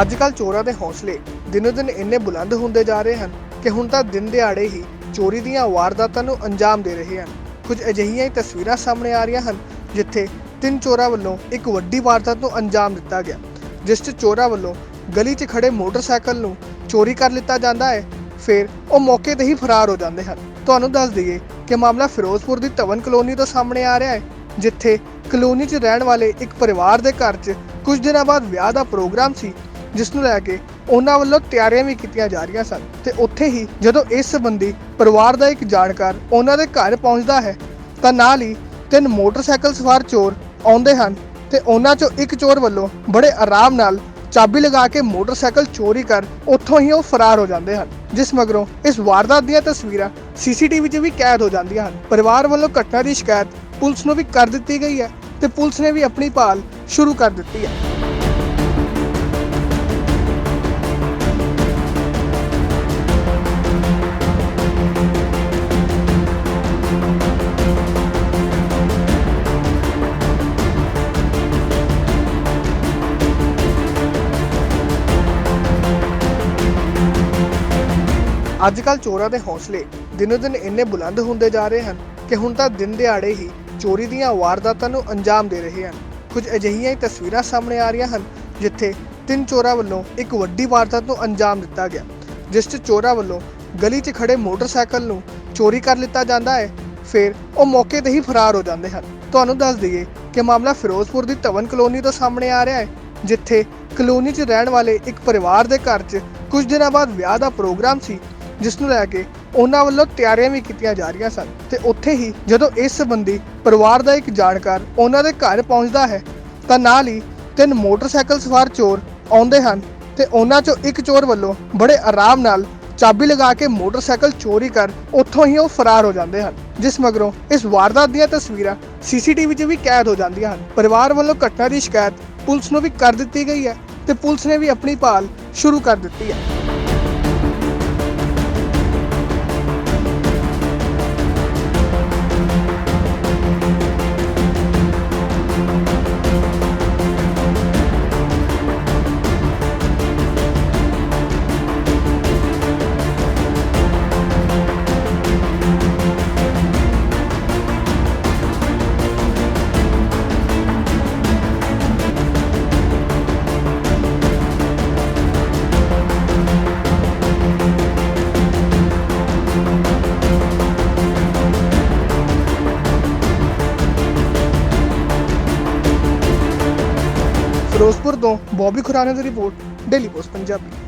ਅੱਜ ਕੱਲ ਚੋਰਾਂ ਦੇ ਹੌਸਲੇ ਦਿਨੋ ਦਿਨ ਇੰਨੇ ਬੁਲੰਦ ਹੁੰਦੇ ਜਾ ਰਹੇ ਹਨ ਕਿ ਹੁਣ ਤਾਂ ਦਿਨ ਦਿਹਾੜੇ ਹੀ ਚੋਰੀ ਦੀਆਂ ਵਾਰਦਾਤਾਂ ਨੂੰ ਅੰਜਾਮ ਦੇ ਰਹੇ ਹਨ। ਕੁਝ ਅਜਿਹੀਆਂ ਹੀ ਤਸਵੀਰਾਂ ਸਾਹਮਣੇ ਆ ਰਹੀਆਂ ਹਨ, ਜਿੱਥੇ ਤਿੰਨ ਚੋਰਾਂ ਵੱਲੋਂ ਇੱਕ ਵੱਡੀ ਵਾਰਦਾਤ ਨੂੰ ਅੰਜਾਮ ਦਿੱਤਾ ਗਿਆ, ਜਿਸ 'ਚ ਚੋਰਾਂ ਵੱਲੋਂ ਗਲੀ 'ਚ ਖੜੇ ਮੋਟਰਸਾਈਕਲ ਨੂੰ ਚੋਰੀ ਕਰ ਲਿੱਤਾ ਜਾਂਦਾ ਹੈ। ਫਿਰ ਉਹ ਮੌਕੇ ਤੇ ਹੀ ਫਰਾਰ ਹੋ ਜਾਂਦੇ ਹਨ। ਤੁਹਾਨੂੰ ਦੱਸ ਦਈਏ ਕਿ ਮਾਮਲਾ ਫਿਰੋਜ਼ਪੁਰ ਦੀ ਧਵਨ ਕਲੋਨੀ ਤੋਂ ਸਾਹਮਣੇ ਆ ਰਿਹਾ ਹੈ, ਜਿੱਥੇ ਕਲੋਨੀ 'ਚ ਰਹਿਣ ਵਾਲੇ ਇੱਕ ਪਰਿਵਾਰ ਦੇ ਘਰ 'ਚ ਕੁਝ ਦਿਨਾਂ ਬਾਅਦ ਵਿਆਹ ਦਾ ਪ੍ਰੋਗਰਾਮ ਸੀ ਜਿਸ ਨੂੰ ਲੈ ਕੇ ਉਹਨਾਂ ਵੱਲੋਂ ਤਿਆਰੀਆਂ ਵੀ ਕੀਤੀਆਂ ਜਾ ਰਹੀਆਂ ਸਨ। ਤੇ ਉੱਥੇ ਹੀ ਜਦੋਂ ਇਸ ਸੰਬੰਧੀ ਪਰਿਵਾਰ ਦਾ ਇੱਕ ਜਾਣਕਾਰ ਉਹਨਾਂ ਦੇ ਘਰ ਪਹੁੰਚਦਾ ਹੈ, ਤਾਂ ਨਾਲ ਹੀ ਤਿੰਨ ਮੋਟਰਸਾਈਕਲ ਸਵਾਰ ਚੋਰ ਆਉਂਦੇ ਹਨ ਤੇ ਉਹਨਾਂ 'ਚੋਂ ਇੱਕ ਚੋਰ ਵੱਲੋਂ ਬੜੇ ਆਰਾਮ ਨਾਲ ਚਾਬੀ ਲਗਾ ਕੇ ਮੋਟਰਸਾਈਕਲ ਚੋਰੀ ਕਰ ਉੱਥੋਂ ਹੀ ਉਹ ਫਰਾਰ ਹੋ ਜਾਂਦੇ ਹਨ। ਜਿਸ ਮਗਰੋਂ ਇਸ ਵਾਰਦਾਤ ਦੀਆਂ ਤਸਵੀਰਾਂ ਸੀਸੀਟੀਵੀ 'ਚ ਵੀ ਕੈਦ ਹੋ ਜਾਂਦੀਆਂ ਹਨ। ਪਰਿਵਾਰ ਵੱਲੋਂ ਘਟਨਾ ਦੀ ਸ਼ਿਕਾਇਤ ਪੁਲਿਸ ਨੂੰ ਵੀ ਕਰ ਦਿੱਤੀ ਗਈ ਹੈ ਤੇ ਪੁਲਿਸ ਨੇ ਵੀ ਆਪਣੀ ਭਾਲ ਸ਼ੁਰੂ ਕਰ ਦਿੱਤੀ ਹੈ। ਅੱਜ ਕੱਲ ਚੋਰਾਂ ਦੇ ਹੌਸਲੇ ਦਿਨੋ ਦਿਨ ਇੰਨੇ ਬੁਲੰਦ ਹੁੰਦੇ ਜਾ ਰਹੇ ਹਨ ਕਿ ਹੁਣ ਤਾਂ ਦਿਨ ਦਿਹਾੜੇ ਹੀ ਚੋਰੀ ਦੀਆਂ ਵਾਰਦਾਤਾਂ ਨੂੰ ਅੰਜਾਮ ਦੇ ਰਹੇ ਹਨ। ਕੁਝ ਅਜਿਹੀਆਂ ਹੀ ਤਸਵੀਰਾਂ ਸਾਹਮਣੇ ਆ ਰਹੀਆਂ ਹਨ, ਜਿੱਥੇ ਤਿੰਨ ਚੋਰਾਂ ਵੱਲੋਂ ਇੱਕ ਵੱਡੀ ਵਾਰਦਾਤ ਨੂੰ ਅੰਜਾਮ ਦਿੱਤਾ ਗਿਆ, ਜਿਸ 'ਚ ਚੋਰਾਂ ਵੱਲੋਂ ਗਲੀ 'ਚ ਖੜੇ ਮੋਟਰਸਾਈਕਲ ਨੂੰ ਚੋਰੀ ਕਰ ਲਿੱਤਾ ਜਾਂਦਾ ਹੈ। ਫਿਰ ਉਹ ਮੌਕੇ ਤੇ ਹੀ ਫਰਾਰ ਹੋ ਜਾਂਦੇ ਹਨ। ਤੁਹਾਨੂੰ ਦੱਸ ਦਈਏ ਕਿ ਮਾਮਲਾ ਫਿਰੋਜ਼ਪੁਰ ਦੀ ਧਵਨ ਕਲੋਨੀ ਤੋਂ ਸਾਹਮਣੇ ਆ ਰਿਹਾ ਹੈ, ਜਿੱਥੇ ਕਲੋਨੀ 'ਚ ਰਹਿਣ ਵਾਲੇ ਇੱਕ ਪਰਿਵਾਰ ਦੇ ਘਰ 'ਚ ਕੁਝ ਦਿਨਾਂ ਬਾਅਦ ਵਿਆਹ ਦਾ ਪ੍ਰੋਗਰਾਮ ਸੀ ਜਿਸ ਨੂੰ ਲੈ ਕੇ ਉਹਨਾਂ ਵੱਲੋਂ ਤਿਆਰੀਆਂ ਵੀ ਕੀਤੀਆਂ ਜਾ ਰਹੀਆਂ ਸਨ। ਤੇ ਉੱਥੇ ਹੀ ਜਦੋਂ ਇਸ ਸੰਬੰਧੀ ਪਰਿਵਾਰ ਦਾ ਇੱਕ ਜਾਣਕਾਰ ਉਹਨਾਂ ਦੇ ਘਰ ਪਹੁੰਚਦਾ ਹੈ, ਤਾਂ ਨਾਲ ਹੀ ਤਿੰਨ ਮੋਟਰਸਾਈਕਲ ਸਵਾਰ ਚੋਰ ਆਉਂਦੇ ਹਨ ਤੇ ਉਹਨਾਂ 'ਚੋਂ ਇੱਕ ਚੋਰ ਵੱਲੋਂ ਬੜੇ ਆਰਾਮ ਨਾਲ ਚਾਬੀ ਲਗਾ ਕੇ ਮੋਟਰਸਾਈਕਲ ਚੋਰੀ ਕਰ ਉੱਥੋਂ ਹੀ ਉਹ ਫਰਾਰ ਹੋ ਜਾਂਦੇ ਹਨ, ਜਿਸ ਮਗਰੋਂ ਇਸ ਵਾਰਦਾਤ ਦੀਆਂ ਤਸਵੀਰਾਂ ਸੀਸੀਟੀਵੀ 'ਚ ਵੀ ਕੈਦ ਹੋ ਜਾਂਦੀਆਂ ਹਨ। ਪਰਿਵਾਰ ਵੱਲੋਂ ਘਟਨਾ ਦੀ ਸ਼ਿਕਾਇਤ ਪੁਲਿਸ ਨੂੰ ਵੀ ਕਰ ਦਿੱਤੀ ਗਈ ਹੈ ਤੇ ਪੁਲਿਸ ਨੇ ਵੀ ਆਪਣੀ ਭਾਲ ਸ਼ੁਰੂ ਕਰ ਦਿੱਤੀ ਹੈ। ਫਿਰੋਜ਼ਪੁਰ ਤੋਂ ਬੌਬੀ ਖੁਰਾਨਾ ਦੀ ਰਿਪੋਰਟ ਡੇਲੀ ਪੋਸਟ ਪੰਜਾਬੀ।